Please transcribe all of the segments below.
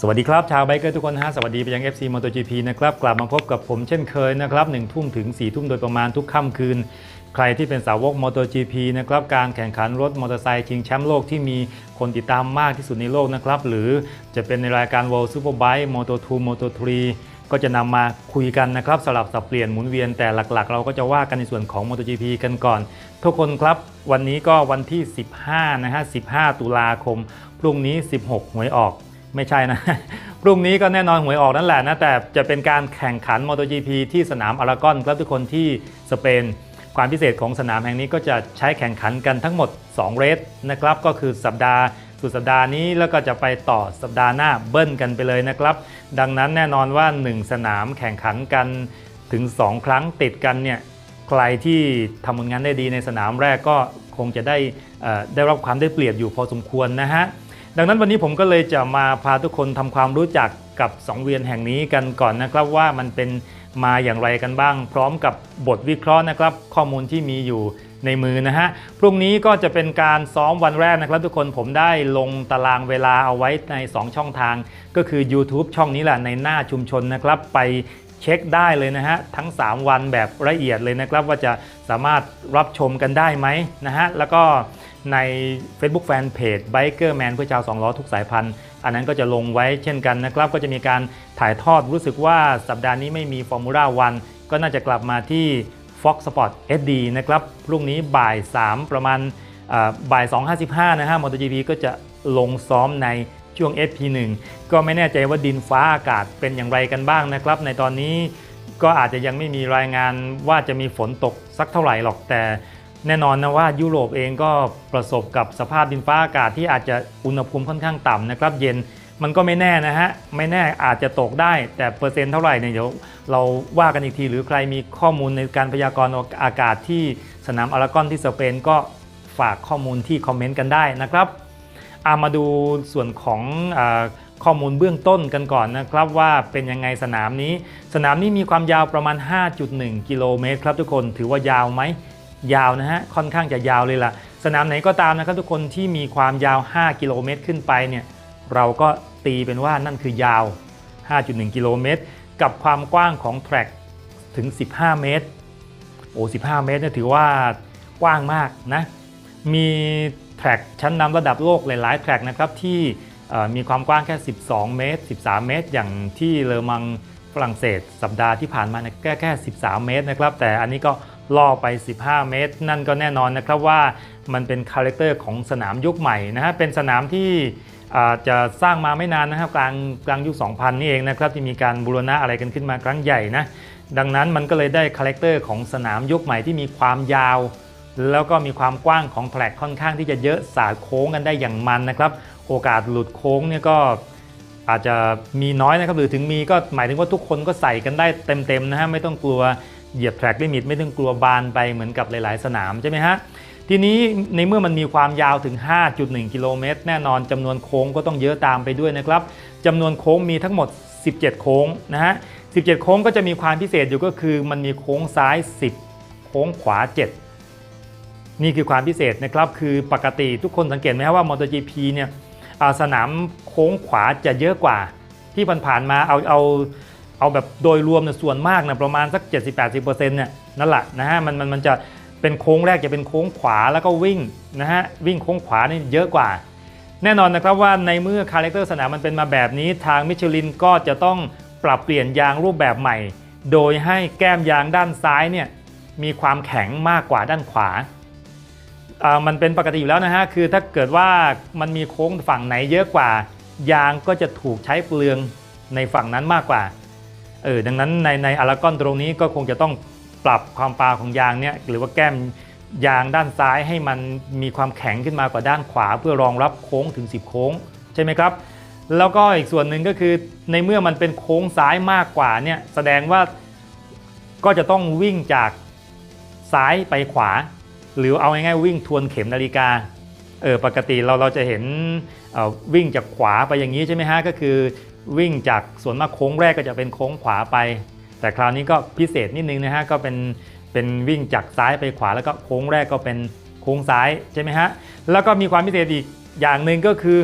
สวัสดีครับ ชาวไบเกอร์ทุกคนฮะสวัสดีไปยัง FC MotoGP นะครับ กลับมาพบกับผมเช่นเคยนะครับ1ทุ่มถึง4ทุ่มโดยประมาณทุกค่ำคืน ใครที่เป็นสาวก MotoGP นะครับการแข่งขันรถมอเตอร์ไซค์ชิงแชมป์โลกที่มีคนติดตามมากที่สุดในโลกนะครับ หรือจะเป็นในรายการ World Superbike Moto2 Moto3 ก็จะนำมาคุยกันนะครับสลับสับเปลี่ยนหมุนเวียนแต่หลักๆ เราก็จะว่ากันในส่วนของ MotoGP กันก่อน ทุกคนครับวันนี้ก็วันที่ 15นะฮะ15 ตุลาคม พรุ่งนี้ 16 หวยออก ไม่ใช่นะ พรุ่งนี้ก็แน่นอนหวยออกนั่นแหละนะ แต่จะเป็นการแข่งขัน MotoGP ที่สนามอารากอนครับทุกคนที่สเปน ความพิเศษของสนามแห่งนี้ก็จะใช้แข่งขันกันทั้งหมด 2 เรสนะครับ ก็คือสัปดาห์สุดสัปดาห์นี้แล้วก็จะไปต่อสัปดาห์หน้าเบิ้ลกันไปเลยนะครับ ดังนั้นแน่นอนว่า 1 สนามแข่งขันกันถึง 2 ครั้งติดกันเนี่ยใครที่ทำผลงานได้ดีในสนามแรกก็คงจะได้ได้รับความได้เปรียบอยู่พอสมควรนะฮะ ดังนั้นวันนี้ผมก็เลยจะมาพาทุกคนทำความรู้จักกับสังเวียนแห่งนี้กันก่อนนะครับว่ามันเป็นมาอย่างไรกันบ้าง พร้อมกับบทวิเคราะห์นะครับ ข้อมูลที่มีอยู่ในมือนะฮะพรุ่งนี้ก็จะเป็นการซ้อมวันแรกนะครับ ทุกคนผมได้ลงตารางเวลาเอาไว้ใน 2 ช่องทาง ก็คือ YouTube ช่องนี้แหละในหน้าชุมชนนะครับไปเช็คได้เลยนะฮะทั้ง 3 วันแบบละเอียดเลยนะครับ ว่าจะสามารถรับชมกันได้ไหมนะฮะแล้วก็ ใน Facebook Fanpage Biker Man เพื่อชาว2ล้อทุกสายพันธุ์ อันนั้นก็จะลงไว้เช่นกันนะครับ ก็จะมีการถ่ายทอดรู้สึกว่าสัปดาห์นี้ไม่มี Formula 1 ก็น่าจะกลับมาที่ Fox Sport SD นะครับ พรุ่งนี้บ่าย 3 ประมาณอ่าบ่าย 2.55 นะฮะ MotoGP ก็จะลงซ้อมในช่วง FP1 ก็ไม่แน่ใจว่าดินฟ้าอากาศเป็นอย่างไรกันบ้างนะครับ ในตอนนี้ก็อาจจะยังไม่มีรายงานว่าจะมีฝนตกสักเท่าไหร่หรอกแต่ แน่นอนนะว่ายุโรปเองก็ประสบกับสภาพดินฟ้าอากาศที่อาจจะอุณหภูมิค่อนข้างต่ำนะครับ เย็นมันก็ไม่แน่นะฮะ ไม่แน่อาจจะตกได้ แต่เปอร์เซ็นต์เท่าไหร่เนี่ยเดี๋ยวเราว่ากันอีกที หรือใครมีข้อมูลในการพยากรณ์อากาศที่สนามอารากอนที่สเปนก็ฝากข้อมูลที่คอมเมนต์กันได้นะครับอามาดูส่วนของอข้อมูลเบื้องต้นกันก่อนนะครับว่าเป็นยังไงสนามนี้ สนามนี้มีความยาวประมาณ 5.1 กิโลเมตรครับทุกคนถือว่ายาวไหม ยาวนะฮะค่อนข้างจะยาวเลยล่ะ สนามไหนก็ตามนะครับทุกคนที่มีความยาว 5 กิโลเมตรขึ้นไปเนี่ยเราก็ตีเป็นว่านั่นคือยาว 5.1 กิโลเมตร กับความกว้างของแทร็กถึง 15 เมตร โอ้ 15 เมตรเนี่ยถือว่ากว้างมากนะ มีแทร็กชั้นนำระดับโลกหลายๆแทร็กนะครับที่มีความกว้างแค่ 12 เมตร 13 เมตร อย่างที่เลอมังฝรั่งเศสสัปดาห์ที่ผ่านมาเนี่ยแค่แค่ 13 เมตรนะครับ แต่อันนี้ก็ ล่อไป 15 เมตร นั่นก็แน่นอนนะครับว่ามันเป็นคาแรคเตอร์ของสนามยุคใหม่นะฮะเป็นสนามที่จะสร้างมาไม่นานนะครับกลางกลางยุค 2000 นี่เองนะครับที่มีการบูรณะอะไรกันขึ้นมาครั้งใหญ่นะดังนั้นมันก็เลยได้คาแรคเตอร์ของสนามยุคใหม่ที่มีความยาว แล้วก็มีความกว้างของแทร็กค่อนข้างที่จะเยอะสาดโค้งกันได้อย่างมันนะครับโอกาสหลุดโค้งเนี่ยก็อาจจะมีน้อยนะครับหรือถึงมีก็หมายถึงว่าทุกคนก็ใส่กันได้เต็มๆนะฮะไม่ต้องกลัว เหยียบแทร็กลิมิตไม่ต้องกลัวบานไปเหมือนกับหลาย ๆ สนามใช่ไหมฮะทีนี้ในเมื่อมันมีความยาวถึง 5.1 กิโลเมตร แน่นอนจำนวนโค้งก็ต้องเยอะตามไปด้วยนะครับจำนวนโค้งมีทั้งหมด 17 โค้งนะฮะ 17 โค้งก็จะมีความพิเศษอยู่ก็คือ มันมีโค้งซ้าย 10 โค้งขวา 7 นี่คือความพิเศษนะครับคือปกติทุกคนสังเกตไหมครับว่า MotoGP เนี่ยสนามโค้งขวาจะเยอะกว่าที่ผ่านๆมาเอาเอา เอาแบบโดยรวมเนี่ยส่วนมากนะประมาณสัก 70-80%เนี่ยนั่นแหละนะฮะมันมันมันจะเป็นโค้งแรกจะเป็นโค้งขวาแล้วก็วิ่งนะฮะวิ่งโค้งขวานี่เยอะกว่า แน่นอนนะครับว่าในเมื่อคาแรคเตอร์สนามมันเป็นมาแบบนี้ทางมิชลินก็จะต้องปรับเปลี่ยนยางรูปแบบใหม่ โดยให้แก้มยางด้านซ้ายเนี่ยมีความแข็งมากกว่าด้านขวาอ่ามันเป็นปกติอยู่แล้วนะฮะ คือถ้าเกิดว่ามันมีโค้งฝั่งไหนเยอะกว่า ยางก็จะถูกใช้เปลืองในฝั่งนั้นมากกว่า เออดังนั้นในในอารากอนตรงนี้ก็คงจะต้องปรับความปาของยางเนี่ยหรือว่าแก้มยางด้านซ้ายให้มันมีความแข็งขึ้นมากว่าด้านขวา เพื่อรองรับโค้งถึง 10 โค้งใช่ไหมครับ แล้วก็อีกส่วนหนึ่งก็คือในเมื่อมันเป็นโค้งซ้ายมากกว่าเนี่ยแสดงว่าก็จะต้องวิ่งจากซ้ายไปขวา หรือเอาง่ายๆวิ่งทวนเข็มนาฬิกาเออปกติเราเราจะเห็นออวิ่งจากขวาไปอย่างนี้ใช่ไหมฮะก็คือ วิ่งจากส่วนมากโค้งแรกก็จะเป็นโค้งขวาไป แต่คราวนี้ก็พิเศษนิดนึงนะฮะก็เป็นเป็นวิ่งจากซ้ายไปขวาแล้วก็โค้งแรกก็เป็นโค้งซ้ายใช่ไหมฮะแล้วก็มีความพิเศษอีกอย่างหนึ่งก็คือ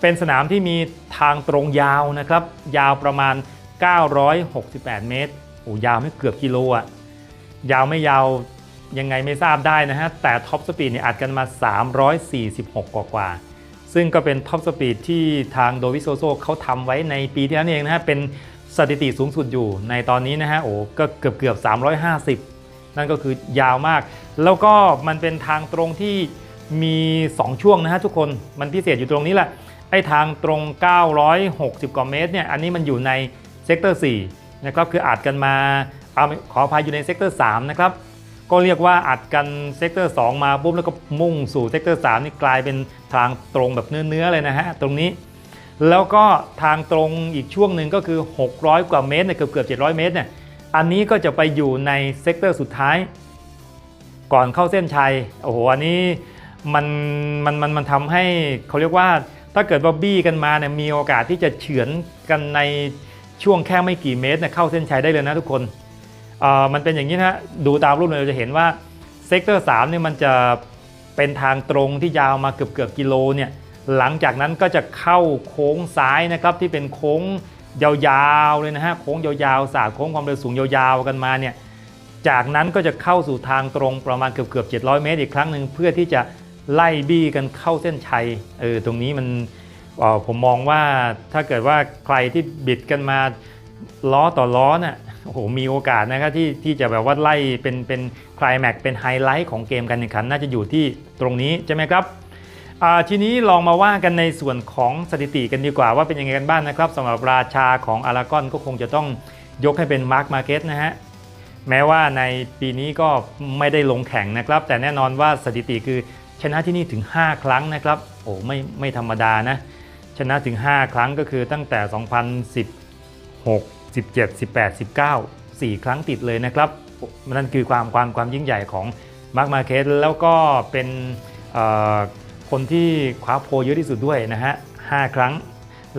เป็นสนามที่มีทางตรงยาวนะครับ ยาวประมาณ 968 เมตรโอ้ยาวไม่เกือบกิโลอะยาวไม่ยาวยังไงไม่ทราบได้นะฮะแต่ท็อปสปีดเนี่ยอัดกันมา 346 กว่ากว่า ซึ่งก็เป็นท็อปสปีดที่ทางโดวิโซโซเขาทำไว้ในปีที่แล้วนี่เองนะฮะ เป็นสถิติสูงสุดอยู่ในตอนนี้นะฮะ โอ้ก็เกือบเกือบ 350 นั่นก็คือยาวมาก แล้วก็มันเป็นทางตรงที่มี 2 ช่วงนะฮะทุกคน มันพิเศษอยู่ตรงนี้แหละ ไอ้ทางตรง 960 กว่าเมตรเนี่ย อันนี้มันอยู่ในเซกเตอร์4นะครับ คืออัดกันมาเอาขออภัยอยู่ในเซกเตอร์3นะครับ ก็เรียกว่าอัดกันเซกเตอร์2มาปุ๊บแล้วก็มุ่งสู่เซกเตอร์3นี่กลายเป็นทางตรงแบบเนื้อๆเลยนะฮะตรงนี้ แล้วก็ทางตรงอีกช่วงหนึ่งก็คือ 600 กว่าเมตรเนี่ยเกือบเกือบ700 เมตรเนี่ยอันนี้ก็จะไปอยู่ในเซกเตอร์สุดท้าย ก่อนเข้าเส้นชัยโอ้โหอันนี้มันมันมันมันทำให้เขาเรียกว่าถ้าเกิดว่าบี้กันมาเนี่ยมีโอกาสที่จะเฉือนกันในช่วงแค่ไม่กี่เมตรเนี่ยเข้าเส้นชัยได้เลยนะทุกคน มันเป็นอย่างนี้นะฮะดูตามรูปเลยเราจะเห็นว่าเซกเตอร์3เนี่ยมันจะเป็นทางตรงที่ยาวมาเกือบเกือบกิโลเนี่ยหลังจากนั้นก็จะเข้าโค้งซ้ายนะครับที่เป็นโค้งยาวๆเลยนะฮะโค้งยาวๆสาโค้งความเร็วสูงยาวๆกันมาเนี่ยจากนั้นก็จะเข้าสู่ทางตรงประมาณเกือบเกือบ700 เมตรอีกครั้งหนึ่งเพื่อที่จะไล่บี้กันเข้าเส้นชัยเออตรงนี้มันออผมมองว่าถ้าเกิดว่าใครที่บิดกันมาล้อต่อล้อน่ะ โอ้โหมีโอกาสนะครับที่ที่จะแบบว่าไล่เป็นเป็นคลายแม็กเป็นไฮไลท์ของเกมการแข่งขันน่าจะอยู่ที่ตรงนี้ใช่ไหมครับทีนี้ลองมาว่ากันในส่วนของสถิติกันดีกว่าว่าเป็นยังไงกันบ้างนะครับสำหรับราชาของอารากอนก็คงจะต้องยกให้เป็นมาร์คมาเก็ตนะฮะแม้ว่าในปีนี้ก็ไม่ได้ลงแข่งนะครับ แต่แน่นอนว่าสถิติคือชนะที่นี่ถึง 5 ครั้งนะครับโอ้ไม่ไม่ธรรมดานะชนะถึง 5 ครั้งก็คือตั้งแต่ 2016 17 18 19 4 ครั้งติดเลยนะครับ นั่นคือความความความยิ่งใหญ่ของมาร์คมาเคสแล้วก็เป็นคนที่คว้าโพเยอะที่สุดด้วยนะฮะ 5 ครั้ง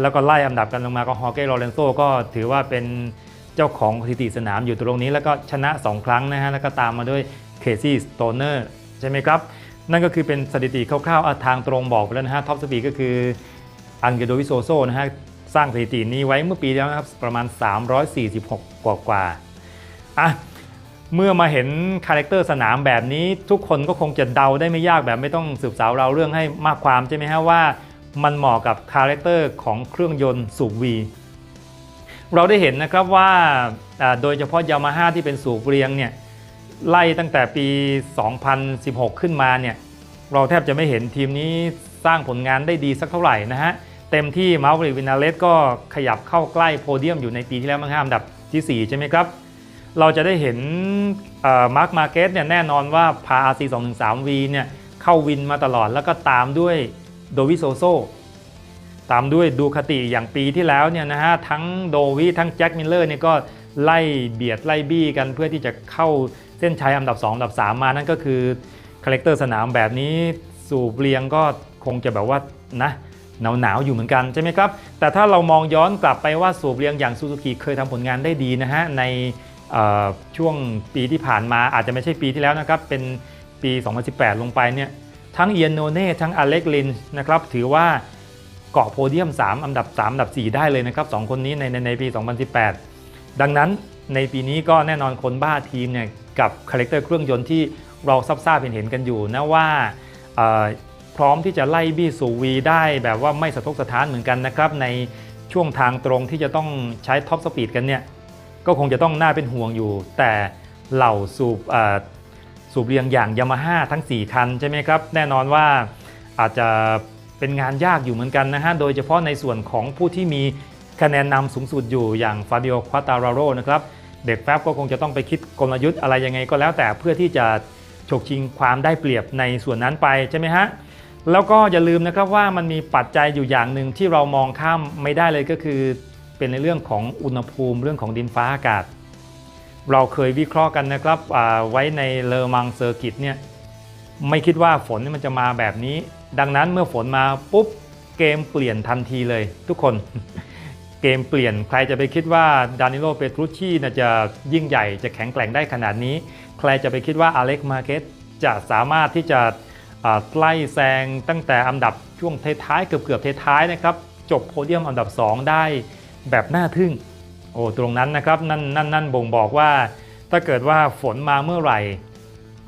แล้วก็ไล่อันดับกันลงมาก็ฮอเก้โรเลนโซก็ถือว่าเป็นเจ้าของสถิติสนามอยู่ตรงนี้ แล้วก็ชนะ 2 ครั้งนะฮะ แล้วก็ตามมาด้วยเคซี่สโตเนอร์ใช่ไหมครับ นั่นก็คือเป็นสถิติคร่าวๆทางตรงบอกไปแล้วนะฮะท็อปสปีดก็คืออังเกโดวิโซโซนะฮะ สร้างสถิตินี้ไว้เมื่อปีแล้วนะครับประมาณ 346 กว่ากว่าอะเมื่อมาเห็นคาแรคเตอร์สนามแบบนี้ ทุกคนก็คงจะเดาได้ไม่ยากแบบไม่ต้องสืบสาวเราเรื่องให้มากความใช่ไหมฮะว่า มันเหมาะกับคาแรคเตอร์ของเครื่องยนต์สูบวีเราได้เห็นนะครับว่าอ่าโดยเฉพาะยามาฮ่าที่เป็นสูบเรียงเนี่ยไล่ตั้งแต่ปี 2016 ขึ้นมาเนี่ยเราแทบจะไม่เห็นทีมนี้สร้างผลงานได้ดีสักเท่าไหร่นะฮะ เต็มที่มาร์วริวินาเลสก็ขยับเข้าใกล้โพเดียมอยู่ในปีที่แล้วมั้งฮะอันดับทีสี่ 4 ใช่ไหมครับ เราจะได้เห็นมาร์คมาเก็ตเนี่ยแน่นอนว่าพา RC 213V เนี่ยเข้าวินมาตลอดแล้วก็ตามด้วยโดวิโซโซตามด้วยดูคติอย่างปีที่แล้วเนี่ยนะฮะทั้งโดวีทั้งแจ็คมิลเลอร์เนี่ยก็ไล่เบียดไล่บี้กันเพื่อที่จะเข้าเส้นชัยอันดับ 2 อันดับ 3 มานั่นก็คือคาแรคเตอร์สนามแบบนี้สู่เรียงก็คงจะแบบว่านะ หนาวหนาวๆอยู่เหมือนกันใช่ไหมครับ แต่ถ้าเรามองย้อนกลับไปว่าสูบเรียงอย่างซูซูกิเคยทำผลงานได้ดีนะฮะในช่วงปีที่ผ่านมาอาจจะไม่ใช่ปีที่แล้วนะครับ เป็นปี 2018 ลงไปเนี่ยทั้งเอียนโนเน่ทั้งอเล็กลินนะครับถือว่าเกาะโพเดียม 3 อันดับ 3 อันดับ 4 ได้เลยนะครับ 2 คนนี้ในในในปี 2018 ดังนั้นในปีนี้ก็แน่นอนคนบ้าทีมเนี่ยกับคาแรคเตอร์เครื่องยนต์ที่เราซับซ่าเห็นเห็นกันอยู่นะว่า พร้อมที่จะไล่บี้สู่วีได้แบบว่าไม่สะทกสะท้านเหมือนกันนะครับ ในช่วงทางตรงที่จะต้องใช้ท็อปสปีดกันเนี่ย ก็คงจะต้องน่าเป็นห่วงอยู่ แต่เหล่าสูบเอ่อสูบเรียงอย่างยามาฮ่าทั้ง 4 คันใช่ไหมครับ แน่นอนว่าอาจจะเป็นงานยากอยู่เหมือนกันนะฮะ โดยเฉพาะในส่วนของผู้ที่มีคะแนนนำสูงสุดอยู่อย่างฟาบิโอควาตาราโรนะครับเด็กแฟบก็คงจะต้องไปคิดกลยุทธ์อะไรยังไงก็แล้วแต่เพื่อที่จะฉกชิงความได้เปรียบในส่วนนั้นไปใช่ไหมฮะ แล้วก็อย่าลืมนะครับว่ามันมีปัจจัยอยู่อย่างหนึ่งที่เรามองข้ามไม่ได้เลยก็คือ เป็นในเรื่องของอุณหภูมิเรื่องของดินฟ้าอากาศ เราเคยวิเคราะห์กันนะครับไว้ในเลอมังเซอร์กิตเนี่ยไม่คิดว่าฝนมันจะมาแบบนี้ ดังนั้นเมื่อฝนมาปุ๊บเกมเปลี่ยนทันทีเลย ทุกคนเกมเปลี่ยนใครจะไปคิดว่าดานิโลเปตรุชชีน่ะจะยิ่งใหญ่จะแข็งแกร่งได้ขนาดนี้ ใครจะไปคิดว่าอเล็กมาเกตจะสามารถที่จะ ไล่แซงตั้งแต่อันดับช่วงท้ายๆเกือบๆท้ายๆนะครับจบโพเดียมอันดับ 2 ได้แบบน่าทึ่งโอ้ตรงนั้นนะครับนั่นนั่นนั่นบ่งบอกว่า ถ้าเกิดว่าฝนมาเมื่อไหร่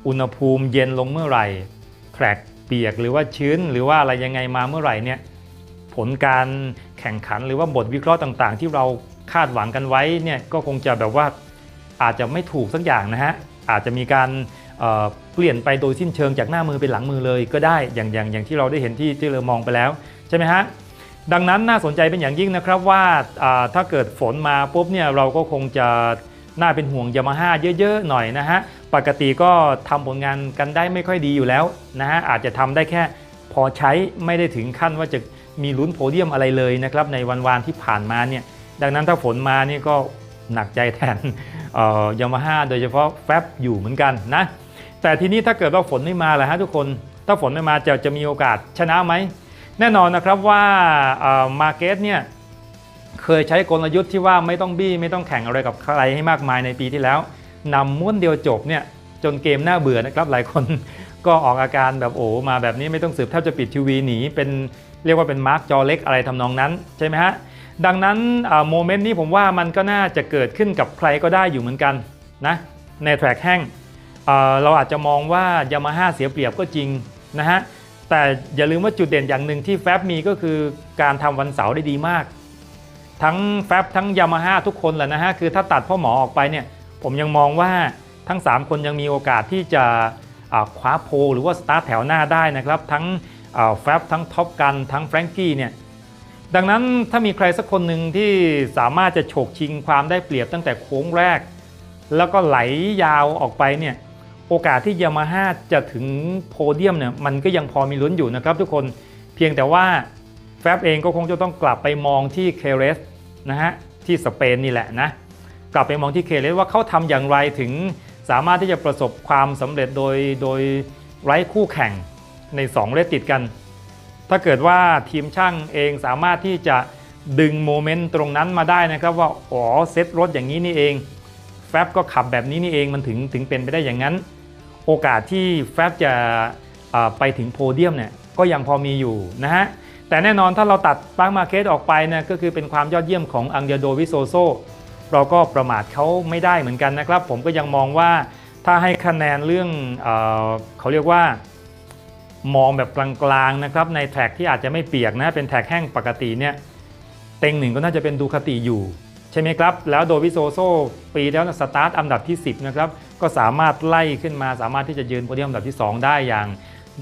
อุณหภูมิเย็นลงเมื่อไหร่แทร็กเปียกหรือว่าชื้น หรือว่าอะไรยังไงมาเมื่อไหร่เนี่ยผลการแข่งขันหรือว่าบทวิเคราะห์ต่างๆ ที่เราคาดหวังกันไว้เนี่ยก็คงจะแบบว่าอาจจะไม่ถูกสักอย่างนะฮะอาจจะมีการ เปลี่ยนไปโดยสิ้นเชิงจากหน้ามือเป็นหลังมือเลยก็ได้อย่างอย่างอย่างที่เราได้เห็นที่ที่เรามองไปแล้วใช่ไหมฮะดังนั้นน่าสนใจเป็นอย่างยิ่งนะครับว่าถ้าเกิดฝนมาปุ๊บเนี่ยเราก็คงจะน่าเป็นห่วงยามาฮ่าเยอะๆหน่อยนะฮะปกติก็ทำผลงานกันได้ไม่ค่อยดีอยู่แล้วนะฮะอาจจะทำได้แค่พอใช้ไม่ได้ถึงขั้นว่าจะมีลุ้นโพเดียมอะไรเลยนะครับในวันวานที่ผ่านมาเนี่ยดังนั้นถ้าฝนมานี่ก็หนักใจแทนยามาฮ่าโดยเฉพาะแฟบอยู่เหมือนกันนะ แต่ทีนี้ถ้าเกิดว่าฝนไม่มาล่ะฮะทุกคน ถ้าฝนไม่มาจะจะมีโอกาสชนะไหม แน่นอนนะครับว่ามาเก็ตเนี่ยเคยใช้กลยุทธ์ที่ว่าไม่ต้องบี้ไม่ต้องแข่งอะไรกับใครให้มากมายในปีที่แล้วนำม้วนเดียวจบเนี่ยจนเกมน่าเบื่อนะครับหลายคนก็ออกอาการแบบโอ้มาแบบนี้ไม่ต้องสืบแทบจะปิดทีวีหนีเป็นเรียกว่าเป็นมาร์กจอเล็กอะไรทำนองนั้นใช่ไหมฮะดังนั้นโมเมนต์นี้ผมว่ามันก็น่าจะเกิดขึ้นกับใครก็ได้อยู่เหมือนกันนะในแทร็กแห้ง เราอาจจะมองว่ายามาฮ่าเสียเปรียบก็จริงนะฮะแต่อย่าลืมว่าจุดเด่นอย่างหนึ่งที่แฟบมีก็คือการทำวันเสาร์ได้ดีมาก ทั้งแฟบทั้งยามาฮ่าทุกคนแหละนะฮะคือถ้าตัดพ่อหมอออกไปเนี่ยผมยังมองว่าทั้ง 3 คนยังมีโอกาสที่จะคว้าโพหรือว่าสตาร์ทแถวหน้าได้นะครับ ทั้งแฟบทั้งท็อปกันทั้งแฟรงกี้เนี่ยดังนั้นถ้ามีใครสักคนหนึ่งที่สามารถจะฉกชิงความได้เปรียบตั้งแต่โค้งแรก แล้วก็ไหลยาวออกไปเนี่ย โอกาสที่ยามาฮ่าจะถึงโพเดียมเนี่ยมันก็ยังพอมีลุ้นอยู่นะครับทุกคนเพียงแต่ว่าแฟบเองก็คงจะต้องกลับไปมองที่เคเรสนะฮะที่สเปนนี่แหละนะกลับไปมองที่เคเรสว่าเขาทำอย่างไรถึงสามารถที่จะประสบความสำเร็จโดยโดยไร้คู่แข่งใน 2 เลสติดกัน ถ้าเกิดว่าทีมช่างเองสามารถที่จะดึงโมเมนต์ตรงนั้นมาได้นะครับว่าอ๋อเซตรถอย่างนี้นี่เอง แฟบก็ขับแบบนี้นี่เองมันถึงถึงเป็นไปได้อย่างนั้น โอกาสที่แฟบจะไปถึงโพเดียมเนี่ยก็ยังพอมีอยู่นะฮะแต่แน่นอนถ้าเราตัดปาร์คมาร์เก็ตออกไปนี่ยก็คือเป็นความยอดเยี่ยมของอังเดโดวิโซโซเราก็ประมาทเขาไม่ได้เหมือนกันนะครับ ผมก็ยังมองว่าถ้าให้คะแนนเรื่องเออเขาเรียกว่ามองแบบกลางๆนะครับในแท็กที่อาจจะไม่เปียกนะเป็นแท็กแห้งปกติเนี่ยเต็งหนึ่งก็น่าจะเป็นดูคาติอยู่ ใช่ไหมครับ แล้วโดวิโซโซปีแล้วสตาร์ทอันดับที่ 10นะครับก็สามารถไล่ขึ้นมาสามารถที่จะยืนโพเดียมอันดับที่ 2 ได้อย่าง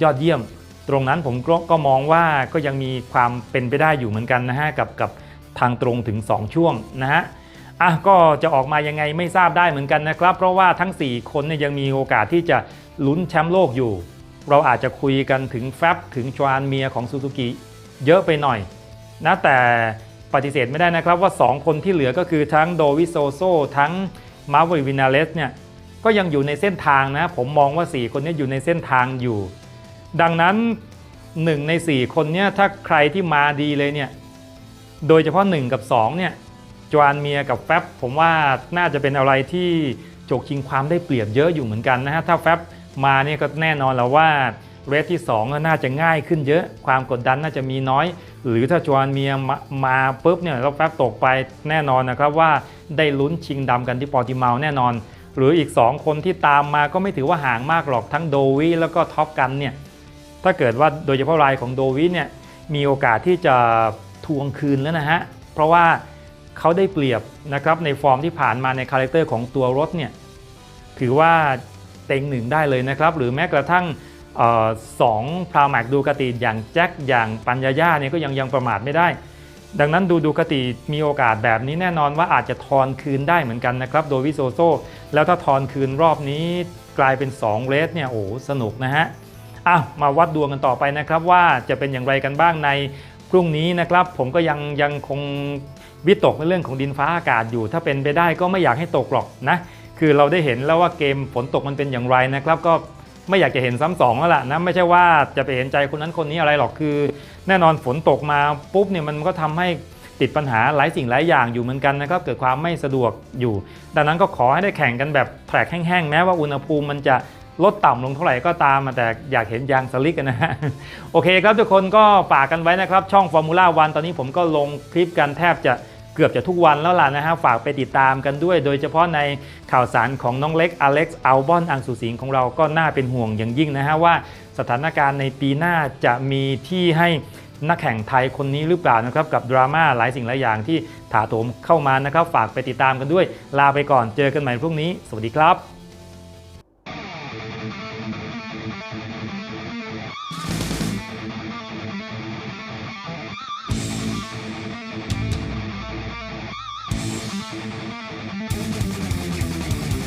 ยอดเยี่ยม ตรงนั้นผมก็ก็มองว่าก็ยังมีความเป็นไปได้อยู่เหมือนกันนะฮะกับกับทางตรงถึง 2 ช่วงนะฮะอะก็จะออกมายังไงไม่ทราบได้เหมือนกันนะครับ เพราะว่าทั้ง 4 คนเนี่ยยังมีโอกาสที่จะลุ้นแชมป์โลกอยู่ เราอาจจะคุยกันถึงแฟบถึงชวานเมียของซูซูกิเยอะไปหน่อยนะแต่ ปฏิเสธไม่ได้นะครับว่า 2 คนที่เหลือก็คือทั้งโดวิโซโซทั้งมาร์วิวินาเลสเนี่ยก็ยังอยู่ในเส้นทางนะ ผมมองว่า 4 คนนี้อยู่ในเส้นทางอยู่ ดังนั้น 1 ใน 4 คนเนี่ยถ้าใครที่มาดีเลยเนี่ยโดยเฉพาะ 1 กับ 2 เนี่ยจวานเมียกับแฟบผมว่าน่าจะเป็นอะไรที่จกชิงความได้เปรียบเยอะอยู่เหมือนกันนะฮะถ้าแฟบมาเนี่ยก็แน่นอนแล้วว่า เรสที่2ก็น่าจะง่ายขึ้นเยอะ ความกดดันน่าจะมีน้อย หรือถ้าจวนเมียมามาปุ๊บเนี่ยแล้วแฟบตกไปแน่นอนนะครับว่าได้ลุ้นชิงดำกันที่ปอร์ติเมาแน่นอน หรืออีก 2 คนที่ตามมาก็ไม่ถือว่าห่างมากหรอกทั้งโดวีแล้วก็ท็อปกันเนี่ยถ้าเกิดว่าโดยเฉพาะรายของโดวีเนี่ยมีโอกาสที่จะทวงคืนแล้วนะฮะเพราะว่าเขาได้เปรียบนะครับในฟอร์มที่ผ่านมาในคาแรคเตอร์ของตัวรถเนี่ยถือว่าเต็งหนึ่งได้เลยนะครับหรือแม้กระทั่ง สองพราแมกดูกติอย่างแจ็คอย่างปัญญาย่าเนี่ยก็ยังยังประมาทไม่ได้ ดังนั้นดูดูกติมีโอกาสแบบนี้แน่นอนว่าอาจจะทอนคืนได้เหมือนกันนะครับ โดยวิโซโซ แล้วถ้าทอนคืนรอบนี้กลายเป็น2เรสเนี่ยโอ้สนุกนะฮะอะมาวัดดวงกันต่อไปนะครับว่าจะเป็นอย่างไรกันบ้างในพรุ่งนี้นะครับผมก็ยังยังคงวิตกในเรื่องของดินฟ้าอากาศอยู่ ถ้าเป็นไปได้ก็ไม่อยากให้ตกหรอกนะคือเราได้เห็นแล้วว่าเกมฝนตกมันเป็นอย่างไรนะครับก็ ไม่อยากจะเห็นซ้ำสองแล้วล่ะนะไม่ใช่ว่าจะไปเห็นใจคนนั้นคนนี้อะไรหรอกคือ แน่นอนฝนตกมาปุ๊บเนี่ยมันก็ทำให้ติดปัญหาหลายสิ่งหลายอย่างอยู่เหมือนกันนะครับเกิดความไม่สะดวกอยู่ ดังนั้นก็ขอให้ได้แข่งกันแบบแทร็กแห้งๆแม้ว่าอุณหภูมิมันจะลดต่ำลงเท่าไหร่ก็ตามแต่อยากเห็นยางสลิกกันนะฮะโอเคครับทุกคนก็ฝากกันไว้นะครับ ช่อง Formula 1ตอนนี้ผมก็ลงคลิปกันแทบจะ เกือบจะทุกวันแล้วล่ะนะฮะฝากไปติดตามกันด้วย โดยเฉพาะในข่าวสารของน้องเล็กอเล็กซ์อัลบอนอังสุสิงของเราก็น่าเป็นห่วงอย่างยิ่งนะฮะว่าสถานการณ์ในปีหน้าจะมีที่ให้นักแข่งไทยคนนี้หรือเปล่านะครับกับดราม่าหลายสิ่งหลายอย่างที่ถาโถมเข้ามานะครับ ฝากไปติดตามกันด้วย ลาไปก่อนเจอกันใหม่พรุ่งนี้ สวัสดีครับ 何で?